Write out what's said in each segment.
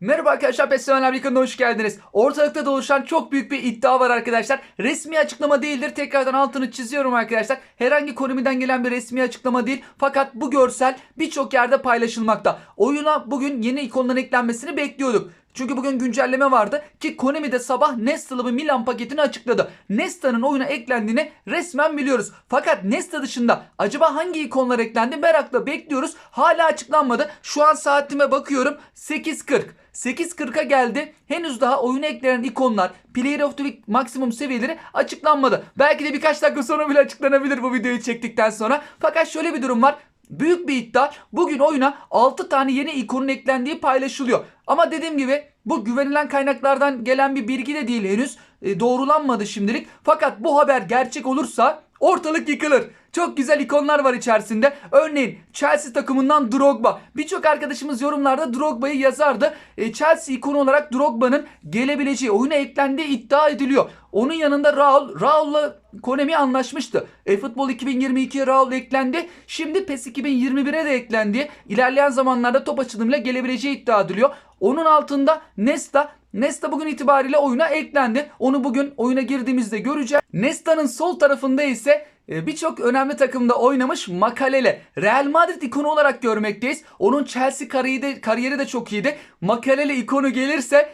Merhaba arkadaşlar Peslevenler Yıkın'da hoş geldiniz. Ortalıkta dolaşan çok büyük bir iddia var arkadaşlar. Resmi açıklama değildir. Tekrardan altını çiziyorum arkadaşlar. Herhangi konumiden gelen bir resmi açıklama değil. Fakat bu görsel birçok yerde paylaşılmakta. Oyuna bugün yeni ikonların eklenmesini bekliyorduk. Çünkü bugün güncelleme vardı ki Konami de sabah Nesta'lı bir Milan paketini açıkladı. Nesta'nın oyuna eklendiğini resmen biliyoruz. Fakat Nesta dışında acaba hangi ikonlar eklendi merakla bekliyoruz. Hala açıklanmadı. Şu an saatime bakıyorum 8.40. 8.40'a geldi. Henüz daha oyuna eklenen ikonlar, Player of the Week maksimum seviyeleri açıklanmadı. Belki de birkaç dakika sonra bile açıklanabilir bu videoyu çektikten sonra. Fakat şöyle bir durum var. Büyük bir iddia. Bugün oyuna 6 tane yeni ikonun eklendiği paylaşılıyor. Ama dediğim gibi bu güvenilen kaynaklardan gelen bir bilgi de değil henüz. E, doğrulanmadı şimdilik. Fakat bu haber gerçek olursa ortalık yıkılır. Çok güzel ikonlar var içerisinde. Örneğin Chelsea takımından Drogba. Birçok arkadaşımız yorumlarda Drogba'yı yazardı. E, Chelsea ikonu olarak Drogba'nın gelebileceği oyuna eklendiği iddia ediliyor. Onun yanında Raul, Raul'la Konami anlaşmıştı. E-Futbol 2022'ye Raul eklendi. Şimdi PES 2021'e de eklendi. İlerleyen zamanlarda top açılımıyla gelebileceği iddia ediliyor. Onun altında Nesta Nesta bugün itibariyle oyuna eklendi. Onu bugün oyuna girdiğimizde göreceğiz. Nesta'nın sol tarafında ise e, birçok önemli takımda oynamış Makalele. Real Madrid ikonu olarak görmekteyiz. Onun Chelsea kariyeri de, kariyeri de çok iyiydi. Makalele ikonu gelirse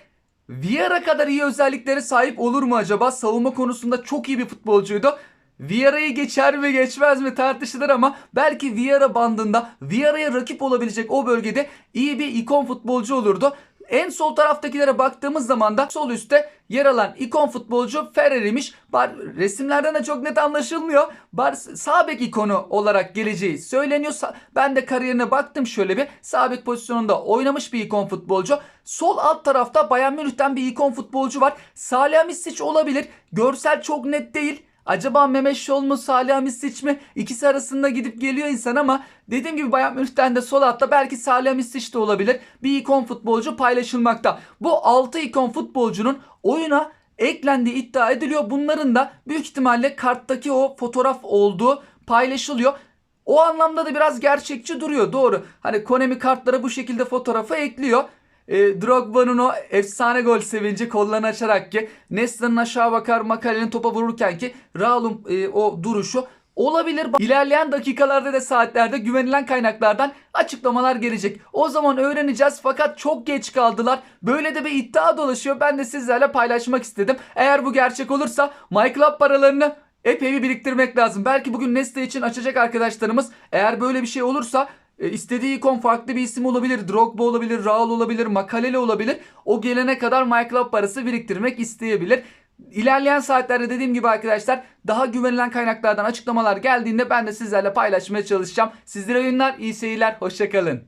Vieira kadar iyi özelliklere sahip olur mu acaba? Savunma konusunda çok iyi bir futbolcuydu. Vieira'yı geçer mi geçmez mi tartışılır ama belki Vieira bandında Vieira'ya rakip olabilecek o bölgede iyi bir ikon futbolcu olurdu. En sol taraftakilere baktığımız zaman da sol üstte yer alan ikon futbolcu Ferrer'iymiş. Bar, resimlerden de çok net anlaşılmıyor. Bar, sağ bek ikonu olarak geleceği söyleniyor. Sa- Ben de kariyerine baktım şöyle bir. Sağ bek pozisyonunda oynamış bir ikon futbolcu. Sol alt tarafta Bayern Münih'ten bir ikon futbolcu var. Salihamidzic olabilir. Görsel çok net değil. Acaba Mehmet Şol mu Salih Hamisic mi? İkisi arasında gidip geliyor insan ama dediğim gibi Bayern Münih'ten de sol hatta belki Salih Hamisic de olabilir. Bir ikon futbolcu paylaşılmakta. Bu 6 ikon futbolcunun oyuna eklendiği iddia ediliyor. Bunların da büyük ihtimalle karttaki o fotoğraf olduğu paylaşılıyor. O anlamda da biraz gerçekçi duruyor doğru. Hani Konami kartlara bu şekilde fotoğrafı ekliyor. E, Drogba'nın o efsane gol sevinci kollarını açarak ki Nesta'nın aşağı bakar Makale'nin topa vururken ki Raul'un e, o duruşu olabilir. İlerleyen dakikalarda da saatlerde güvenilen kaynaklardan açıklamalar gelecek. O zaman öğreneceğiz fakat çok geç kaldılar. Böyle de bir iddia dolaşıyor. Ben de sizlerle paylaşmak istedim. Eğer bu gerçek olursa MyClub paralarını epey bir biriktirmek lazım. Belki bugün Nesta için açacak arkadaşlarımız eğer böyle bir şey olursa e, istediği ikon farklı bir isim olabilir. Drogba olabilir, Raul olabilir, Makalele olabilir. O gelene kadar MyClub parası biriktirmek isteyebilir. İlerleyen saatlerde dediğim gibi arkadaşlar daha güvenilen kaynaklardan açıklamalar geldiğinde ben de sizlerle paylaşmaya çalışacağım. Sizlere oyunlar, iyi seyirler, hoşçakalın.